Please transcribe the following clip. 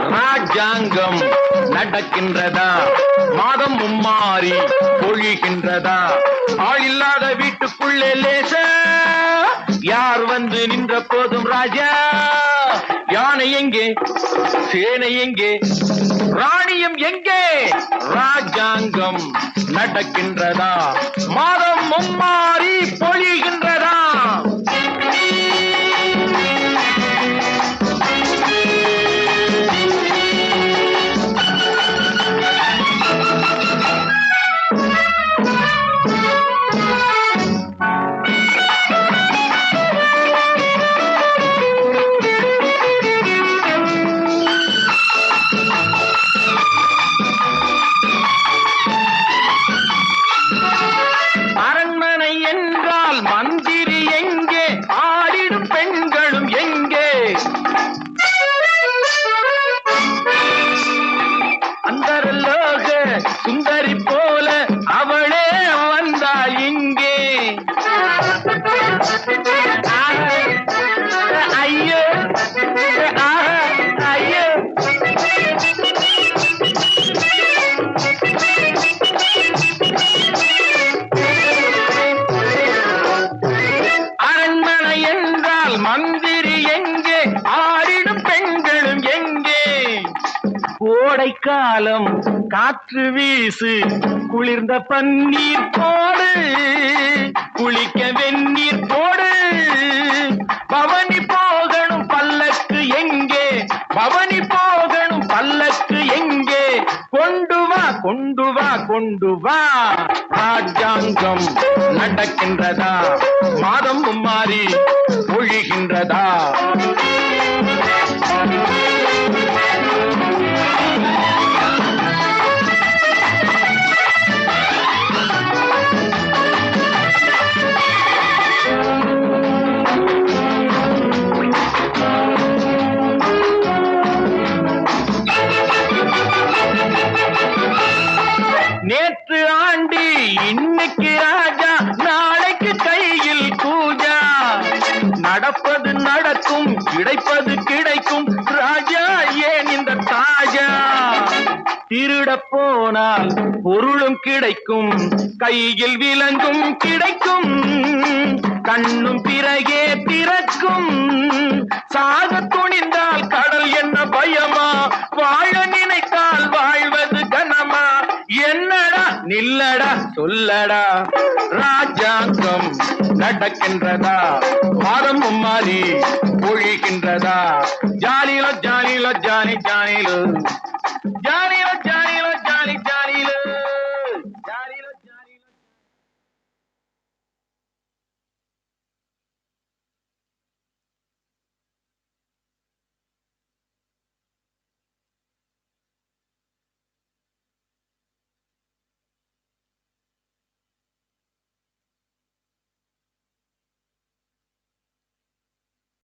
ராஜாங்கம் நடக்கின்றதா? மாதம் மும்மாறி பொழிகின்றதா? ஆள் இல்லாத வீட்டுக்குள்ளே லேச யார் வந்து நின்ற போதும் ராஜா? யானை எங்கே? சேனை எங்கே? ராணியம் எங்கே? ராஜாங்கம் நடக்கின்றதா? மாதம் மும்மாறி பொழிகின்ற கோடைக்காலம் காற்று வீசு குளிர்ந்த பன்னீர் போடு குளிக்க வெந்நீர் போடு. பவனி போகணும் பல்லக்கு எங்கே? பவனி போகணும் பல்லக்கு எங்கே? கொண்டு வா கொண்டு வா கொண்டு வா. ராஜாங்கம் நடக்கின்றதா? மாதம் மாறி மொழி நாளைக்கு ராஜா நாளைக்கு கையில் பூஜா. நடப்பது நடக்கும் கிடைப்பது கிடைக்கும். ராஜா ஏன் இந்த தாஜா? திருட போனால் பொருளும் கிடைக்கும் கையில் விலங்கும் கிடைக்கும். கண்ணும் பிறகே திறக்கும் சாக நில்லடா சொல்லடா. ராஜாங்கம் நடக்கின்றதா? மாதம் மாறி பொழிகின்றதா ஜாலிலோ ஜாலிலோ ஜானி ஜானிலோ. ஜானி